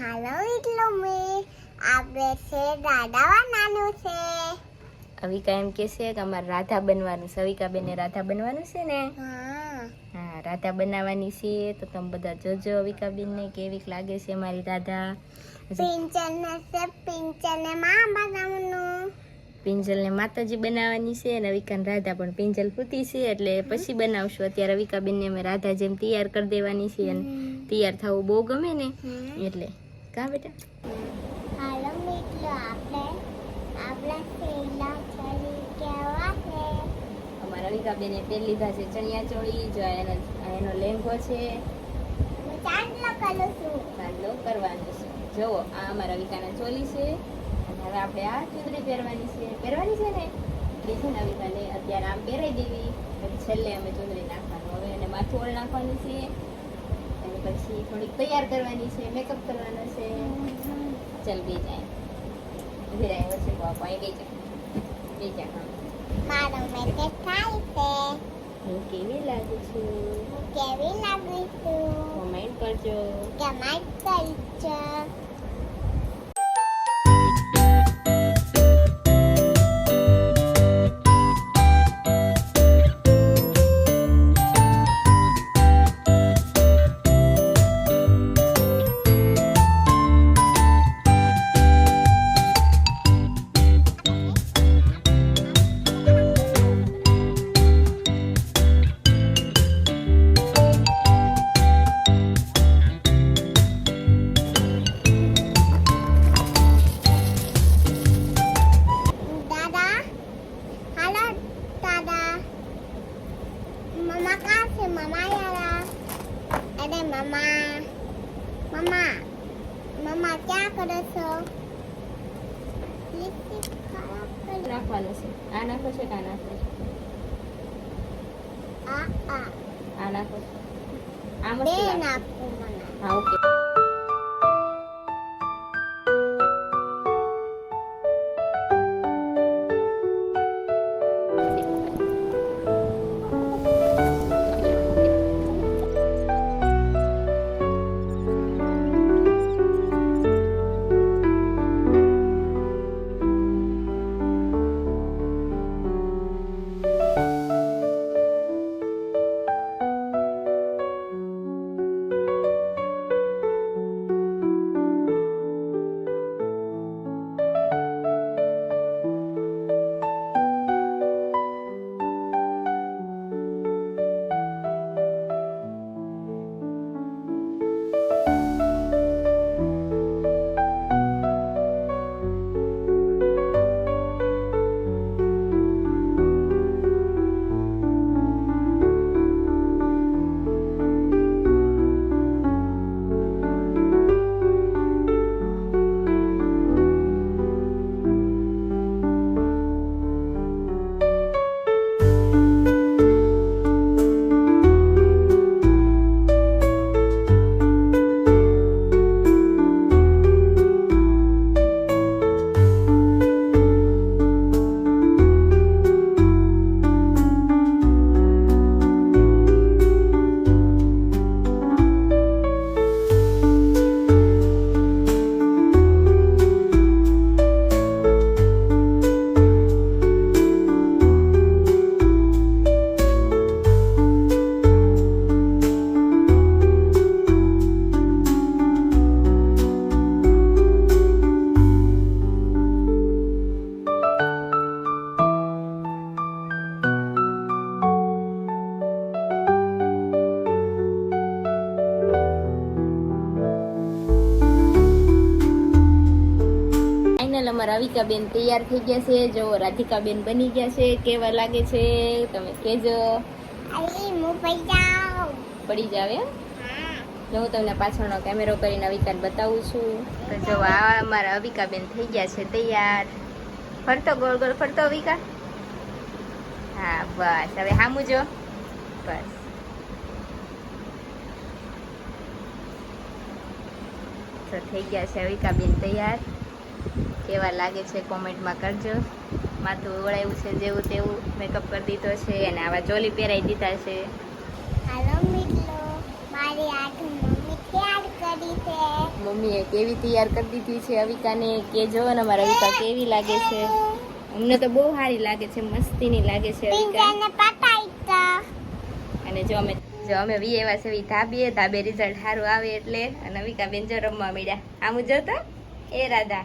હાલો એટલો મે આપણે છે દાદાવા નાનું છે. અવિકા એમ કે છે કે અમારે રાધા બનવાનું છે. અવિકા બેને રાધા બનવાનું છે ને? હા. રાધા બનાવવાની છે. તો તમે બધા જોજો અવિકા બેનને કેવીક લાગે છે મારી રાધા. પિંચર ને છે પિંચર ને માં બનાવવાનું. પિંજલને માતાજી બનાવવાની છે અને અવિકાને રાધા પણ પિંજલ પૂતી છે. એટલે પછી બનાવશું. અત્યારે અવિકા બેનને અમે રાધા જેમ તૈયાર કરી દેવાની છે અને તૈયાર થવું બહુ ગમે ને. એટલે કા બેટા? હાલો મિત્રો આપણે આપણા સેલા ચડી કેવા છે? અમારા અવિકા બેને પહેલી લીધા છે ચણિયા ચોળી જો આ એનો એનો લેંઘો છે. હું ચાંદલો કરું છું. ચાંદલો કરવાનો છે. જુઓ આ અમારા વિકાના ચોલી છે. અને હવે આપણે આ ચૂંદડી પહેરવાની છે. પહેરવાની છે ને? એ છે ને વિકાને અત્યારે આમ પહેરાઈ દેવી. પછી છેલ્લે અમે ચૂંદડી નાખવાનું. હવે એને માથું ઓળ નાખવાનું છે. પછી થોડીક તૈયાર કરવાની છે મેકઅપ કરવાનો છે. ચાલ બે જાય. ધીરે છે બાપા અહીં બે જાય બે જાય મારો મેકઅપ થાય છે. હું કેવી લાગુ છું? હું કેવી લાગુ છું? કમેન્ટ કરજો. કમેન્ટ કરજો. મમ્મા મમ્મા ક્યાં કરો છો નાખવાનું છે આ નાખો છે આ નાખો છે આ આ આ નાખો છે આ બે મસ્ત લાગે. નાખું મને રાધિકાબેન તૈયાર થઈ ગયા છે. જો રાધિકાબેન બની ગયા છે કેવા લાગે છે? તમે પૈસા પડી જાવ જો હું તમને પાછળનો કેમેરો કરીને અવિકાન બતાવું છું. તો જો આ અમારા અવિકાબેન થઈ ગયા છે તૈયાર. ફરતો ગોળ ગોળ ફરતો અવિકા. હા બસ. હવે હામું જો. બસ. તો થઈ ગયા છે અવિકાબેન તૈયાર. કેવા લાગે છે કોમેન્ટમાં કરજો. માથું ઓળાયું છે જેવું તેવું મેકઅપ કરી દીધો છે અને આવા ચોલી પહેરાવી દીધા છે. મમ્મીએ કેવી તૈયાર કરી દીધી છે અવિકાને કે જો ને અમારા અવિકા કેવી લાગે છે. અમને તો બહુ સારી લાગે છે મસ્તીની લાગે છે અવિકા. અને જો અમે જો અમે વી એવા છે વી ધાબીએ ધાબે રિઝલ્ટ સારું આવે એટલે. અને અવિકા બેન જો રમવા મળ્યા આમ જો તો એ રાધા.